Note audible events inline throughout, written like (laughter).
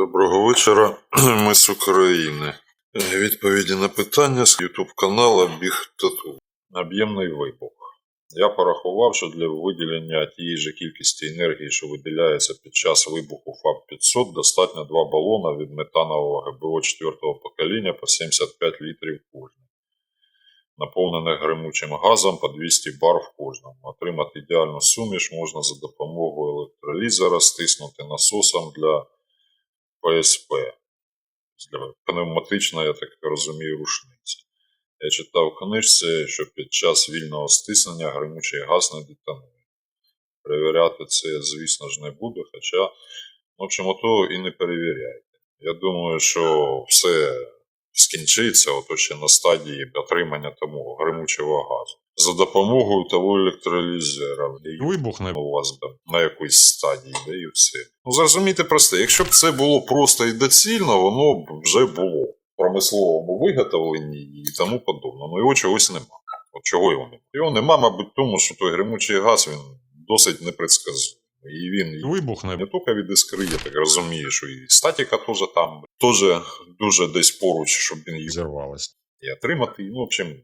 Доброго вечора, (clears throat) ми з України. Відповіді на питання з YouTube канала Біг Тату. Об'ємний вибух. Я порахував, що для виділення тієї ж кількості енергії, що виділяється під час вибуху ФАП-500, достатньо два балона від метанового ГБО 4 покоління по 75 літрів кожен, наповнених гримучим газом по 200 бар в кожному. Отримати ідеальну суміш можна за допомогою електролізера, стиснути насосом для ПСП. Для пневматичної, я так розумію, рушниці. Я читав в книжці, що під час вільного стиснення гримучий газ не детонує. Перевіряти це, звісно ж, не буду, хоча, в общем, ото і не перевіряйте. Я думаю, що все скінчиться ото ще на стадії отримання тому гримучого газу. За допомогою того електролізера. Вибухне. у вас да, на якоїсь стадії, да і все. Ну зрозумійте просто, якщо б це було просто і доцільно, воно б вже було в промисловому виготовленні і тому подобне. Ну його чогось нема. От чого його нема? Його нема, мабуть, тому, що той гримучий газ він досить непредсказуємий. І він Вибухне. не тільки від іскри, я так розумію, що і статіка теж там, теж дуже десь поруч, щоб він її Зірвалось. і отримати. Ну, в общем,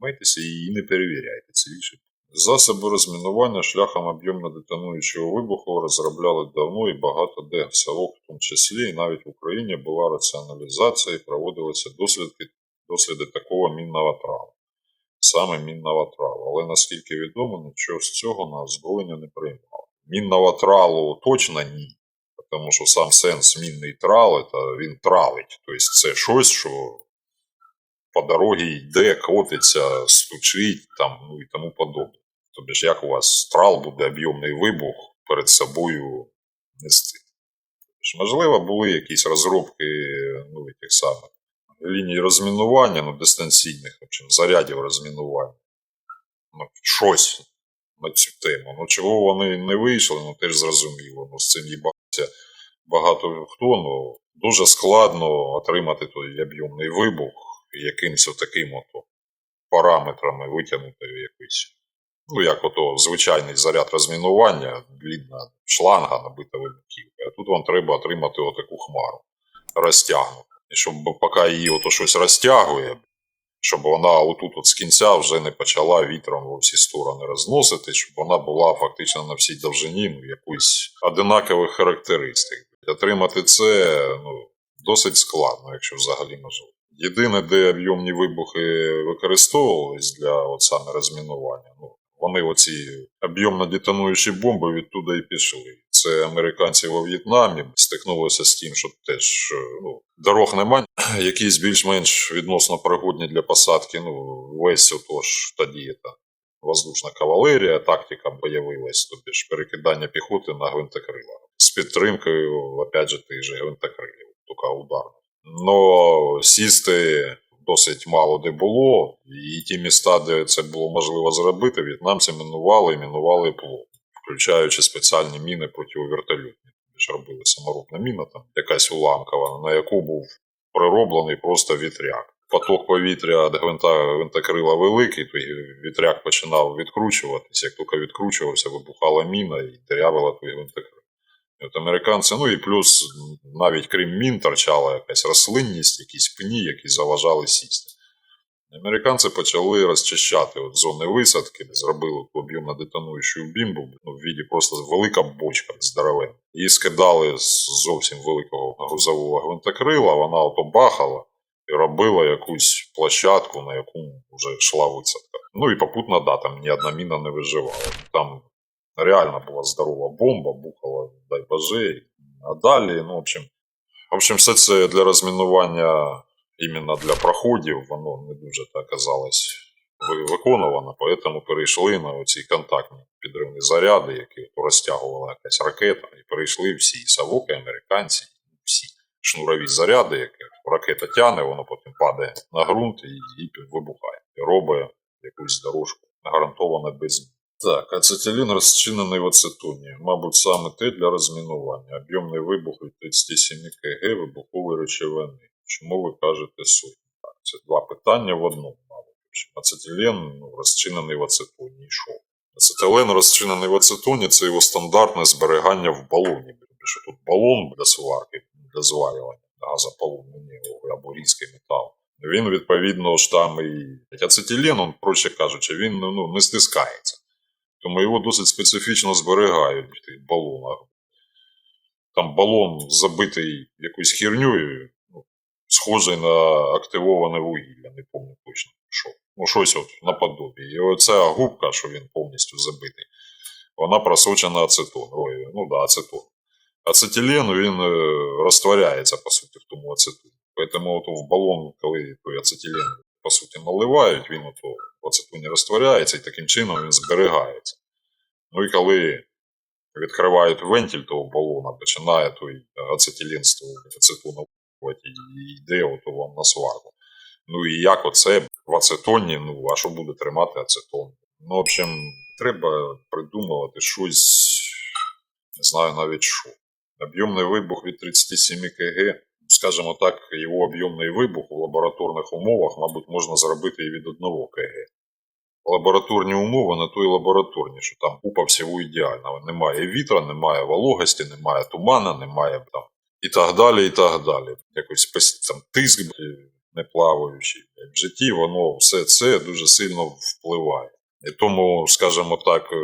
майтеся і не перевіряйте рішення. Засоби розмінування шляхом об'ємно-детонуючого вибуху розробляли давно і багато де в селок, в тому числі, і навіть в Україні була раціоналізація і проводилися досліди, досліди такого мінного траву. Саме мінного траву. Але наскільки відомо, нічого з цього на озброєння не приймало. Мінного тралу точно ні. Тому що сам сенс мінний трал, це він травить. Тобто це щось, що по дорогі йде, котиться, стучить там, ну і тому подобне. Тобто ж як у вас трал буде об'ємний вибух перед собою нести. Тобто можливо, були якісь розробки ну, тих самих ліній розмінування, ну, дистанційних, общем, зарядів розмінування. Ну, щось на цю тему. Ну, чого вони не вийшли, ну теж зрозуміло. Ну, з цим їбався багато хто, ну дуже складно отримати той об'ємний вибух якимось таким от параметрами витягнути якийсь. Ну, як ото звичайний заряд розмінування, длінна шланга набита вибухівка. А тут вам треба отримати отаку хмару розтягнуту. І щоб поки її ото щось розтягує, щоб вона отут от з кінця вже не почала вітром во всі сторони розносити, щоб вона була фактично на всій довжині ну, якоїсь одинакових характеристик. Отримати це ну, досить складно, якщо взагалі можливо. Єдине, де об'ємні вибухи використовувались для от саме розмінування, ну, вони оці об'ємно детонуючі бомби відтуди і пішли. Це американці во В'єтнамі стикнулися з тим, що теж е, ну, дорог немає, (clears throat) якісь більш-менш відносно пригодні для посадки. Ну, весь отож тоді та воздушна кавалерія, тактика появилась, тобі ж перекидання піхоти на гвинтокрила. З підтримкою, опять же, тих же гвинтокрилів, тільки ударно. Но сісти досить мало де було, і ті міста, де це було можливо зробити, в'єтнамці мінували і мінували плохо, включаючи спеціальні міни противовертольотні. Ж робили саморобна міна, там якась уламкова, на яку був прироблений просто вітряк. Поток повітря від гвинта, гвинтокрила великий, то вітряк починав відкручуватися. Як тільки відкручувався, вибухала міна і дерявила той гвинтокрил. От американці, ну і плюс навіть крім мін торчала якась рослинність, якісь пні, які заважали сісти. Американці почали розчищати от зони висадки, зробили об'ємно детонуючу бімбу, ну, в віді просто велика бочка здоровенна. Її скидали з зовсім великого грузового гвинтокрила, вона ото бахала і робила якусь площадку, на яку вже йшла висадка. Ну і попутно, да, там ні одна міна не виживала. Там реально була здорова бомба, бухала, дай боже. А далі, ну, в общем, в общем, все це для розмінування іменно для проходів, воно не дуже так казалось ви- виконувано, тому перейшли на оці контактні підривні заряди, які розтягувала якась ракета, і перейшли всі і савоки, американці, всі шнурові заряди, які ракета тягне, воно потім падає на ґрунт і, і вибухає. І робить якусь дорожку гарантовано без. Так, ацетилін розчинений в ацетоні. Мабуть, саме те для розмінування. Об'ємний вибух від 37 кг вибухової речовини. Чому ви кажете сотні? Так, це два питання в одному, мабуть. Ацетилен ну, розчинений в ацетоні. Що? Ацетилен розчинений в ацетоні це його стандартне зберігання в балоні. Що тут балон для сварки для зварювання газополум'яні або різкий метал. Він, відповідно, ж там і ацетилен, проще кажучи, він ну, не стискається. Тому його досить специфічно зберігають в тих. Там балон забитий якоюсь херньою, ну, схожий на активоване вугілля, не пам'ятаю точно що. Ну, щось от наподобі. І оця губка, що він повністю забитий, вона просочена ацетон. Ой, ну да, ацетон. Ацетилен, він е, розтворяється, по суті, в тому ацетоні. Тому в балон, коли той ацетилен, по суті, наливають, він от в ацетоні розтворяється і таким чином він зберігається. Ну і коли відкривають вентиль того балона, починає той ацетилен з того ацетону і йде от вам на сварку. Ну і як оце в ацетоні, ну а що буде тримати ацетон? Ну, в общем, треба придумувати щось, не знаю навіть що. Об'ємний вибух від 37 кг, скажімо так, його об'ємний вибух у лабораторних умовах, мабуть, можна зробити і від 1 кг. Лабораторні умови на то і лабораторні, що там купа всього ідеального. Немає вітра, немає вологості, немає тумана, немає там і так далі, і так далі. Якось там тиск не плаваючий. В житті воно все це дуже сильно впливає. І тому, скажімо так, е,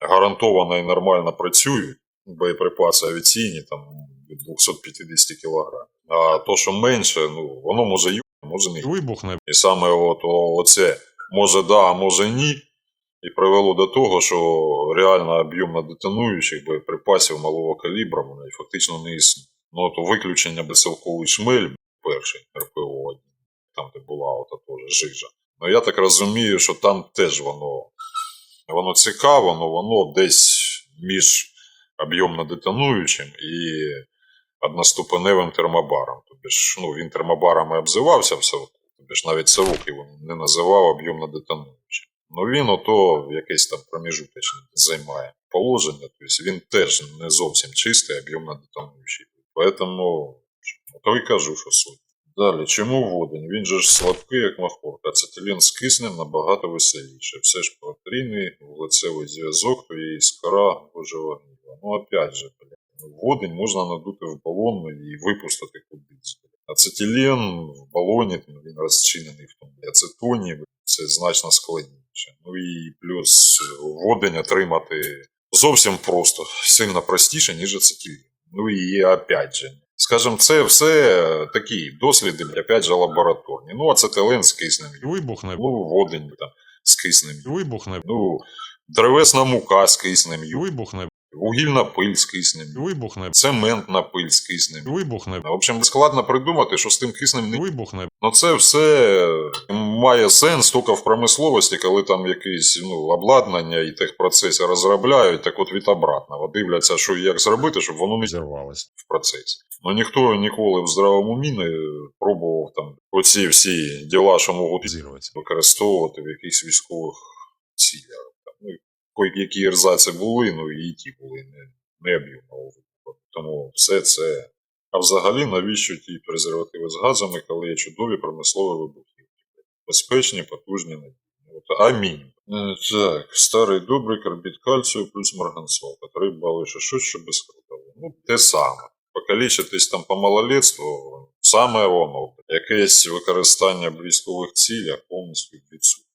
гарантовано і нормально працюють боєприпаси авіаційні там 250 кг. А то, що менше, ну воно може ю, може не. Вибухне. І саме от, оце може да, а може ні. І привело до того, що реально об'ємно детонуючих боєприпасів малого калібра і фактично не існує. Ну, от виключення безсилковий шмель, перший РПО, там, де була ота теж жижа. Ну я так розумію, що там теж воно, воно цікаво, але воно десь між об'ємно детонуючим і одноступеневим термобаром. Тобі ж, ну, він термобарами обзивався в Савку, тобі ж навіть Савук його не називав об'ємно детонуючим. Ну він ото якесь там проміжуточне займає положення, тобто він теж не зовсім чистий, об'ємно детонуючий. Поэтому, то й кажу, що суть. Далі, чому водень? Він же ж слабкий, як махорка. Ацетилен з киснем набагато веселіше. Все ж потрійний вуглецевий зв'язок, то є іскра Божого гніва. Ну, опять же. Водень можна надути в балон і випустити кудись. Ацетилен в балоні, він розчинений в тому ацетоні, це значно складніше. Ну і плюс водень отримати зовсім просто, сильно простіше, ніж ацетилен. Ну і опять же, скажімо, це все такі досліди, опять же, лабораторні. Ну, ацетилен з киснем, Вибухне. ну, водень там з киснем, Вибухне. ну, древесна мука з киснем, Вибухне. Вугільна пиль з киснем, Вибухне. цементна пиль з киснем. Вибухне. В общем, складно придумати, що з тим киснем не. Вибухне. Ну це все має сенс тільки в промисловості, коли там якісь ну, обладнання і техпроцесі розробляють, так от від обратного. Дивляться, що і як зробити, щоб воно не Зірвалося. в процесі. Ну ніхто ніколи в здравому умі не пробував там оці всі діла, що можуть Зірватися. використовувати в якихось військових цілях. Які ерзаці були, ну і ті були не, не об'ємного. Тому все це. А взагалі, навіщо ті презервативи з газами, коли є чудові промислові вибухівки? Безпечні, потужні. От, амінь. Е, Так, старий добрий карбід кальцію плюс марганцол, який бали ще щось, що безкрутово. Ну, те саме. Покалічитись там по малолетству, саме воно. Якесь використання в військових цілях повністю відсутнє.